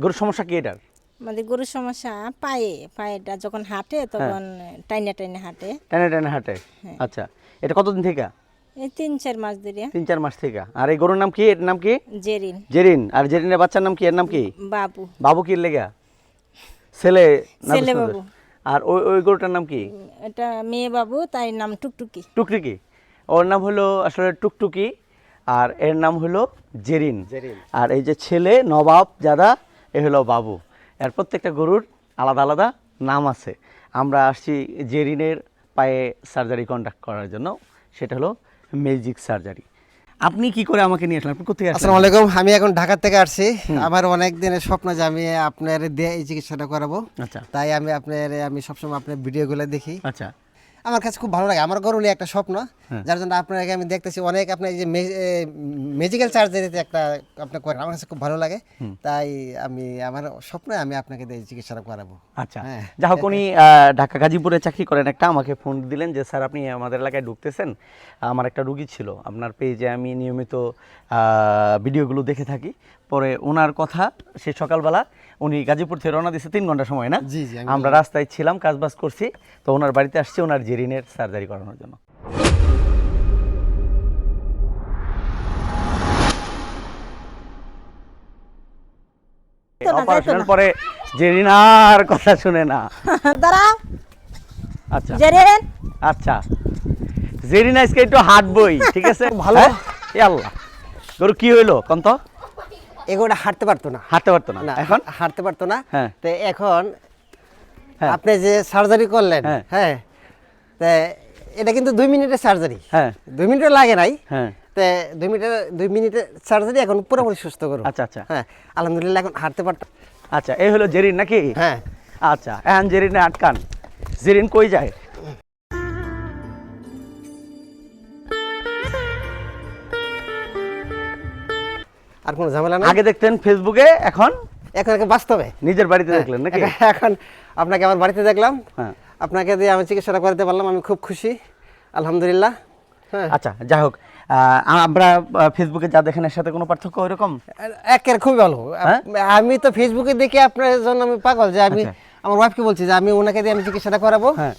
গরুর সমস্যা কি এটার? মানে গরুর সমস্যা পায়ে পায়েটা যখন হাঁটে তখন টাইনে টাইনে হাঁটে। টেনে টেনে হাঁটে? আচ্ছা এটা কতদিন থেকে? এই তিন চার মাস ধরে। তিন চার মাস থেকে। আর এই গরুর নাম কি? এর নাম কি? জেরিন। জেরিন। আর জেরিনের বাচ্চার নাম কি? এর নাম কি? বাবু। বাবু কি লেগা? ছেলে না ছেলে বাবু। আর ওই ওই গরুটার নাম কি? এটা মেয়ে বাবু তাই নাম টুকটুকি। টুকটুকি। ওর নাম হলো আসলে টুকটুকি। আর এর নাম হলো জেরিন। আর এই যে ছেলে নবাব জাদা এ হলো বাবু। এর প্রত্যেকটা গরুর আলাদা আলাদা নাম আছে। আমরা আসছি জেরিনের পায়ে সার্জারি কন্ডাক্ট করার জন্য। সেটা হলো ম্যাজিক সার্জারি আপনি কি করে আমাকে নিয়ে আসলেন? আপনি কোথায় আসসালামু আলাইকুম। আমি এখন ঢাকা থেকে আসছি। আমার অনেক দিনের স্বপ্ন যে আমি আপনার দিয়ে এই চিকিৎসাটা করাবো। আচ্ছা। তাই আমি আপনার আমি সবসময় আপনার ভিডিওগুলো দেখি। আচ্ছা। আমার কাছে খুব ভালো লাগে। আমার গরু নিয়ে একটা স্বপ্ন। হ্যাঁ। যার জন্য আপনাকে আমি দেখতেছি অনেক আপনার যে মেডিকেল চার্জারিতে একটা আপনার করেন আমার কাছে খুব ভালো লাগে। তাই আমি আমার স্বপ্ন আমি আপনাকে চিকিৎসাটা করাবো। আচ্ছা। হ্যাঁ। যা হোক উনি ঢাকা গাজীপুরে চাকরি করেন একটা আমাকে ফোন দিলেন যে স্যার আপনি আমাদের এলাকায় ঢুকতেছেন। আমার একটা রুগী ছিল। আপনার পেজে আমি নিয়মিত আহ, ভিডিওগুলো দেখে থাকি। পরে ওনার কথা সে সকালবেলা উনি গাজীপুর থেকে রওনা দিচ্ছে তিন ঘণ্টা সময় না? আমরা রাস্তায় ছিলাম কাজবাজ করছি। তো ওনার বাড়িতে আসছে ওনার জেরিনের সার্জারি করানোর জন্য। অপারেশনের। পরে জেরিনার কথা শুনে না। দাঁড়াও আচ্ছা। জেরিন। আচ্ছা। জেরিন আজকে একটু হাঁটবই ঠিক আছে? ভালো। আল্লাহ। গরু কি হইল কোন তো এগুলো হাঁটতে পারতো না। হাঁটতে পারতো না। না এখন? হাঁটতে পারতো না। হ্যাঁ। তো এখন হ্যাঁ। আপনি যে সার্জারি করলেন হ্যাঁ। তা এটা কিন্তু দুই মিনিটের সার্জারি হ্যাঁ। দুই মিনিটও লাগে নাই। হ্যাঁ। তে দুই মিনিটের দুই মিনিটের সার্জারি এখন পুরোপুরি সুস্থ আচ্ছা, আচ্ছা। হ্যাঁ আলহামদুলিল্লাহ এখন হাঁটতে পারতো আচ্ছা এই হলো জেরিন নাকি? হ্যাঁ। আচ্ছা এখন জেরিনে আটকান। জেরিন কই যায়? আর কোনো ঝামেলা না আগে দেখতেন ফেসবুকে এখন? এখন বাস্তবে। নিজের বাড়িতে দেখলেন নাকি? এখন আপনাকে আমার বাড়িতে দেখলাম। হ্যাঁ। আপনাকে দিয়ে আমি চিকিৎসাটা করাতে পারলাম আমি খুব খুশি আলহামদুলিল্লাহ হ্যাঁ আচ্ছা যাই হোক আমরা ফেসবুকে যা দেখেন এর সাথে কোনো পার্থক্য ওইরকম একের খুবই ভালো হ্যাঁ? আমি তো ফেসবুকে দেখে আপনার জন্য আমি পাগল যে আমি আচ্ছা। আমার ওয়াইফকে বলছি যে আমি ওনাকে দিয়ে আমি চিকিৎসাটা করাবো হ্যাঁ।